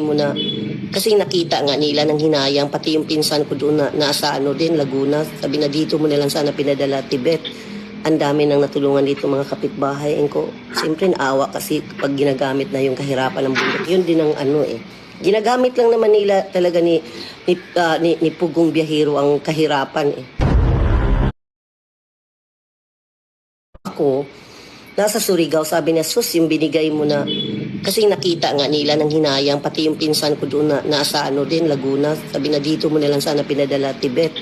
mo na kasi nakita nga nila ng hinayang pati yung pinsan ko doon na nasa ano din Laguna. Sabi na dito mo na lang sana pinadala Tibet. Ang dami nang natulungan dito mga kapitbahay. And ko siyempre naawa kasi pag ginagamit na yung kahirapan ng bundok. Yun din ang ano eh. Ginagamit lang naman nila talaga ni ni, ah, ni, ni Pugong Biyahero ang kahirapan eh. Ako nasa Surigao, sabi niya, sus, yung binigay mo na, kasi nakita nga nila ng hinayang, pati yung pinsan ko doon na nasa ano din, Laguna, sabi na dito mo na lang sana pinadala Tibet.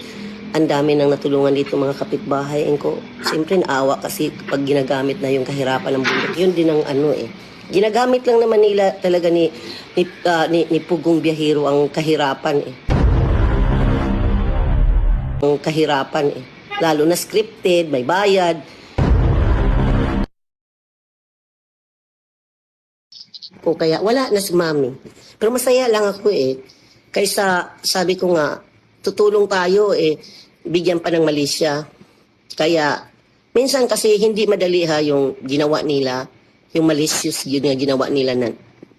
Ang dami nang natulungan dito mga kapitbahay. And ko, siyempre naawa kasi pag ginagamit na yung kahirapan ng bundok, yun din ang ano eh. Ginagamit lang naman nila talaga ni, ni, ah, ni, ni Pugong Biyahero ang kahirapan eh. Ang kahirapan eh. Lalo na scripted, may bayad, o kaya wala na si mami. Pero masaya lang ako eh. Kaysa sabi ko nga, tutulong tayo eh, bigyan pa ng Malaysia. Kaya minsan kasi hindi madali ha yung ginawa nila, yung malicious yun nga ginawa nila na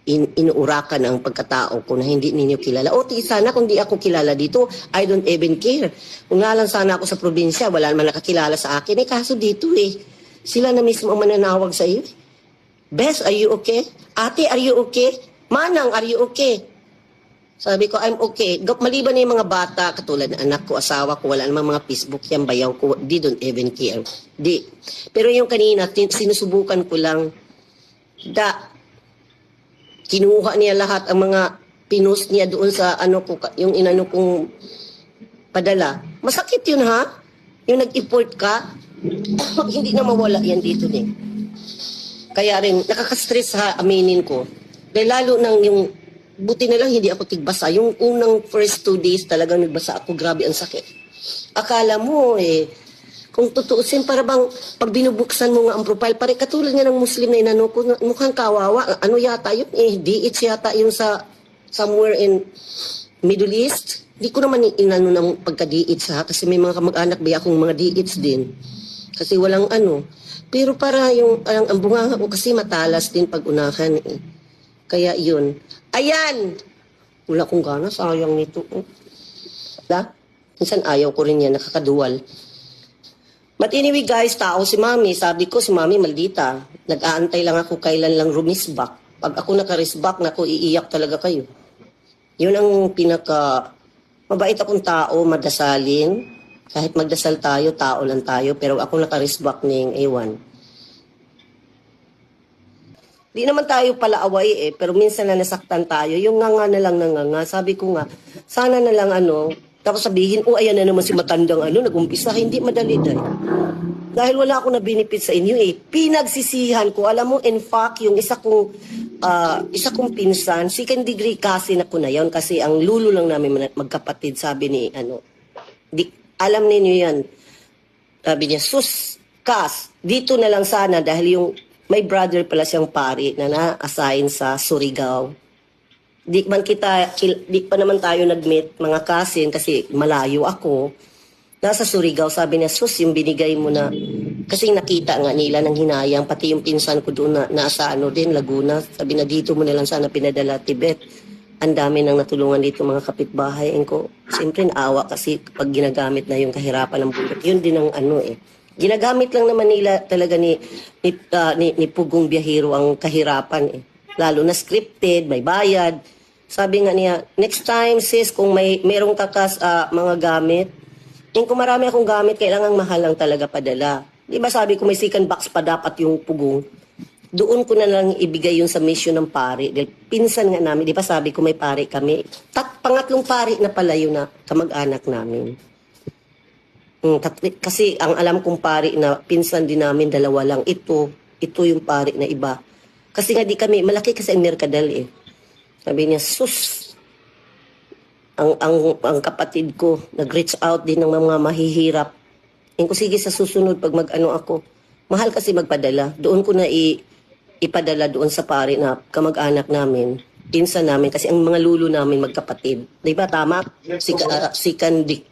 in, inuurakan ang pagkatao ko na hindi ninyo kilala. O ti sana kung di ako kilala dito, I don't even care. Kung nga lang sana ako sa probinsya, wala naman nakakilala sa akin. Eh kaso dito eh, sila na mismo ang mananawag sa iyo. Bes, are you okay? Ate, are you okay? Manang, are you okay? Sabi ko, I'm okay. Maliban na yung mga bata, katulad ng anak ko, asawa ko, wala namang mga Facebook yan, bayaw ko, di don't even care. Di. Pero yung kanina, sinusubukan ko lang, da, kinuha niya lahat ang mga pinost niya doon sa ano ko, yung inano kong padala. Masakit yun ha? Yung nag-import ka, hindi na mawala yan dito din. Kaya rin, nakaka-stress ha, aminin ko. Dahil lalo nang yung, buti na lang hindi ako tigbasa. Yung unang first two days talagang nagbasa ako, grabe ang sakit. Akala mo eh, kung tutuusin, para bang pag binubuksan mo nga ang profile, pare katulad nga ng Muslim na inano ko, mukhang kawawa. Ano yata yun? Eh, DH yata yung sa somewhere in Middle East. Di ko naman inano ng pagka-DH ha, kasi may mga kamag-anak ba akong mga DH din. Kasi walang ano. Pero para yung ang, ang bunganga ko kasi matalas din pag unahan eh. Kaya yun. Ayan! Wala kong gana, sayang nito. Da? Minsan ayaw ko rin yan, nakakaduwal. But anyway guys, tao si mami. Sabi ko si mami maldita. Nag-aantay lang ako kailan lang rumisbak. Pag ako nakarisbak, nako iiyak talaga kayo. Yun ang pinaka... Mabait akong tao, madasalin. Kahit magdasal tayo, tao lang tayo. Pero ako nakarisbak ning A1. Di naman tayo pala away eh, pero minsan na nasaktan tayo. Yung nga nga na lang na nga nga. Sabi ko nga, sana na lang ano, tapos sabihin, oh ayan na naman si matandang ano, nag-umpisa. Hindi madali dahil. Dahil wala akong na-benefit sa inyo eh. Pinagsisihan ko. Alam mo, in fact, yung isa kong, ah, isa kong pinsan, second degree kasi na ko na yun kasi ang lulo lang namin magkapatid, sabi ni, ano, di, alam ninyo yan. Sabi niya, sus, kas, dito na lang sana dahil yung may brother pala siyang pari na na-assign sa Surigao. Di man kita, di pa naman tayo nag-meet mga cousin kasi malayo ako. Nasa Surigao, sabi niya, sus, yung binigay mo na, kasi nakita nga nila ng hinayang, pati yung pinsan ko doon na nasa ano din, Laguna, sabi na dito mo na lang sana pinadala Tibet. Ang dami nang natulungan dito mga kapitbahay. Ko, siyempre naawa kasi pag ginagamit na yung kahirapan ng bundok, yun din ang ano eh. Ginagamit lang naman nila talaga ni, ni, ah, ni, ni Pugong Biyahero ang kahirapan eh. Lalo na scripted, may bayad. Sabi nga niya, next time sis, kung may merong kakas ah, mga gamit, yung kung marami akong gamit, kailangan mahal lang talaga padala. Di ba sabi ko may second box pa dapat yung pugong? Doon ko na lang ibigay yung sa mission ng pare. Dahil pinsan nga namin, di ba sabi ko may pare kami. Tat, pangatlong pare na pala yun na kamag-anak namin. Mm, tat- kasi ang alam kong pare na pinsan din namin, dalawa lang. Ito, ito yung pare na iba. Kasi nga di kami, malaki kasi ang Mercadal eh. Sabi niya, sus, ang, ang, ang kapatid ko, nag-reach out din ng mga mahihirap. Yung ko, sige sa susunod, pag mag-ano ako, mahal kasi magpadala. Doon ko na i, ipadala doon sa pare na kamag-anak namin, pinsan namin, kasi ang mga lulo namin magkapatid. Di ba, tama? Si, uh, si Kandi,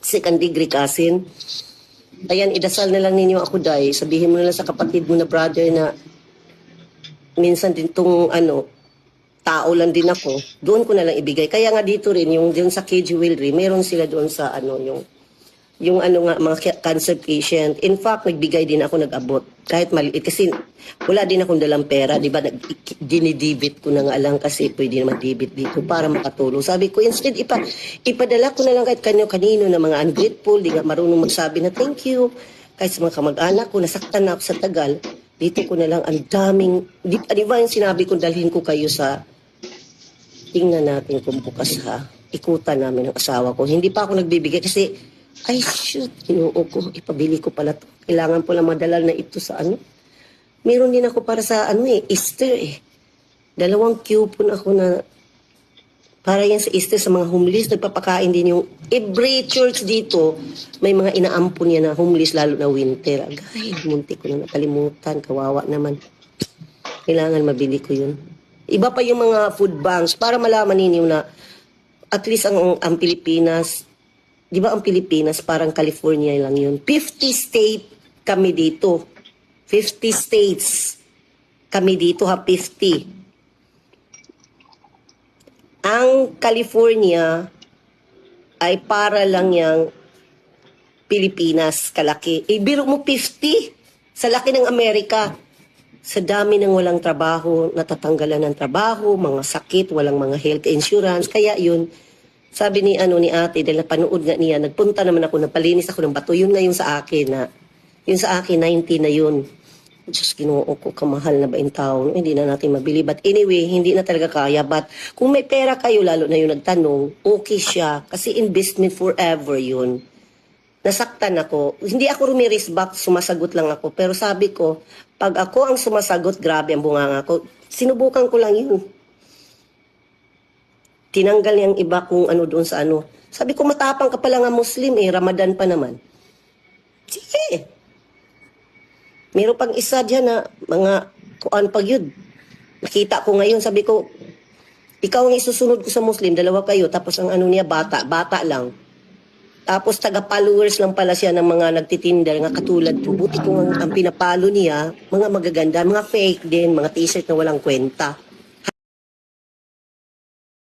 si Kandigri Kasin. Ayan, idasal na lang ninyo ako, Day. Sabihin mo na lang sa kapatid mo na brother na minsan din tong ano, tao lang din ako, doon ko na lang ibigay. Kaya nga dito rin, yung doon sa KG Jewelry, meron sila doon sa ano, yung yung ano nga, mga ca- cancer patient. In fact, nagbigay din ako, nag-abot. Kahit maliit. Kasi wala din akong dalang pera. Di ba, dinidibit ko na nga lang kasi pwede naman debit dito para makatulong. Sabi ko, instead, ipa, ipadala ko na lang kahit kanyo-kanino na mga ungrateful, di nga marunong magsabi na thank you. Kahit sa mga kamag-anak ko, nasaktan na ako sa tagal, dito ko na lang ang daming, di, di ba yung sinabi ko, dalhin ko kayo sa tingnan natin kung bukas ha. Ikutan namin ng asawa ko. Hindi pa ako nagbibigay kasi, ay shoot, ginoo ko, ipabili ko pala to. Kailangan po lang madala na ito sa ano. Meron din ako para sa ano eh, Easter eh. Dalawang coupon ako na para yan sa Easter sa mga homeless, nagpapakain din yung every church dito, may mga inaampon yan na homeless lalo na winter. Agay, munti ko na nakalimutan, kawawa naman. Kailangan mabili ko yun. Iba pa yung mga food banks para malaman ninyo na at least ang, ang Pilipinas, di ba ang Pilipinas parang California lang yun. 50 state kami dito. 50 states kami dito ha, 50. Ang California ay para lang yung Pilipinas kalaki. Eh, biro mo 50 sa laki ng Amerika. Sa dami ng walang trabaho, natatanggalan ng trabaho, mga sakit, walang mga health insurance. Kaya yun, sabi ni ano ni ate, dahil napanood nga niya, nagpunta naman ako, napalinis ako ng bato. Yun nga yung sa akin na, yun sa akin, 90 na yun. Diyos, ginoo ko, kamahal na ba yung tao? Hindi na natin mabili. But anyway, hindi na talaga kaya. But kung may pera kayo, lalo na yung nagtanong, okay siya. Kasi investment forever yun. Nasaktan ako. Hindi ako rumiris back, sumasagot lang ako. Pero sabi ko, pag ako ang sumasagot, grabe ang bunganga ko. Sinubukan ko lang yun. Tinanggal niyang iba kung ano doon sa ano. Sabi ko, matapang ka pala nga Muslim eh, Ramadan pa naman. Sige. Meron pang isa dyan na mga kuan pag yun. Nakita ko ngayon, sabi ko, ikaw ang isusunod ko sa Muslim, dalawa kayo, tapos ang ano niya, bata, bata lang. Tapos taga-followers lang pala siya ng mga nagtitinda, nga katulad ko. Buti ko ang, ang pinapalo niya, mga magaganda, mga fake din, mga t-shirt na walang kwenta.